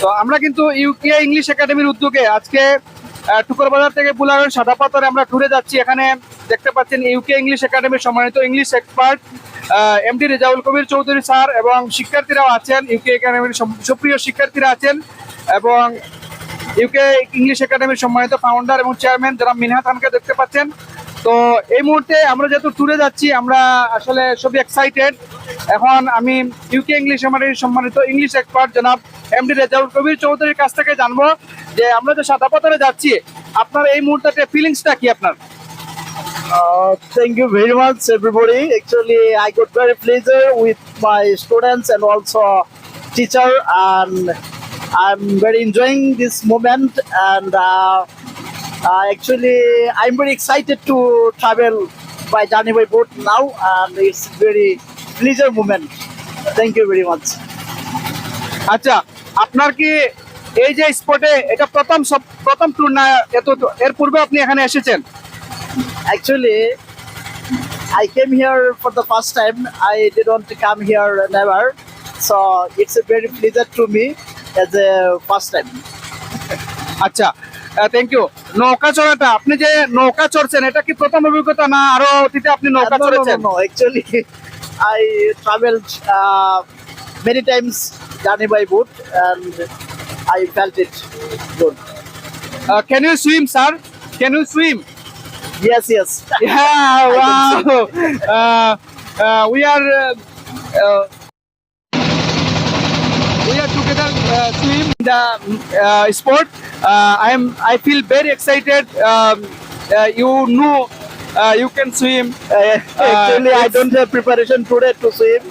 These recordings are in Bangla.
তো আমরা কিন্তু ইউকে ইংলিশ একাডেমির উদ্যোগে আজকে আহ, টুকর বাজার থেকে বুলারের সাদা পাথরে আমরা ট্যুরে যাচ্ছি। এখানে দেখতে পাচ্ছেন ইউকে ইংলিশ একাডেমির সম্মানিত English expert MD Rezaul Kabir Chowdhury sir এবং শিক্ষার্থীরাও আছেন। ইউকে একাডেমির সুপ্রিয় শিক্ষার্থীরা আছেন এবং ইউকে ইংলিশ একাডেমির সম্মানিত ফাউন্ডার এবং চেয়ারম্যান যারা মিনহা খানকে দেখতে পাচ্ছেন। তো এই মুহূর্তে আমরা যেহেতু ট্যুরে যাচ্ছি আমরা আসলে সবই এক্সাইটেড এখন আমি ইউকে ইংলিশ আমার এই সম্মানিত ইংলিশ এক্সপার্ট জনাব এম ডি রেজাউল কবির চৌধুরীর কাছ থেকে জানব যে আমরা যে সাদা পাতারে যাচ্ছি, আপনার এই মুহূর্তে ফিলিংসটা কি আপনার? Thank you very much everybody actually I good very pleasure with my students and also teacher and I am very enjoying this moment and actually I am very excited to travel by journey by boat now and it's very pleasure movement thank you very much আচ্ছা আপনার কি এই যে স্পটে এটা প্রথম সব প্রথম টুর না এত এর পূর্বে আপনি এখানে এসেছেন? Actually I came here for the first time I didn't come here never so it's a very pleasure to me as a first time আচ্ছা থ্যাংক ইউ নৌকা চড়াটা আপনি যে নৌকা চড়ছেন এটা কি প্রথম অভিজ্ঞতা না আরও অতীতে আপনি নৌকা চড়েছেন? Actually I traveled uh, many times journey by boat and I felt it good. Uh, can you swim, sir? Can you swim? Yes, yes. Yeah, wow. uh, uh, we are uh, uh, we are together uh, swim the uh, sport. Uh, I am. I feel very excited. Um, uh, you know uh, you can swim. Uh, actually, I don't have preparation today to swim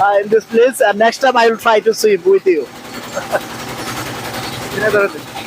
uh, in this place, and next time I will try to swim with you.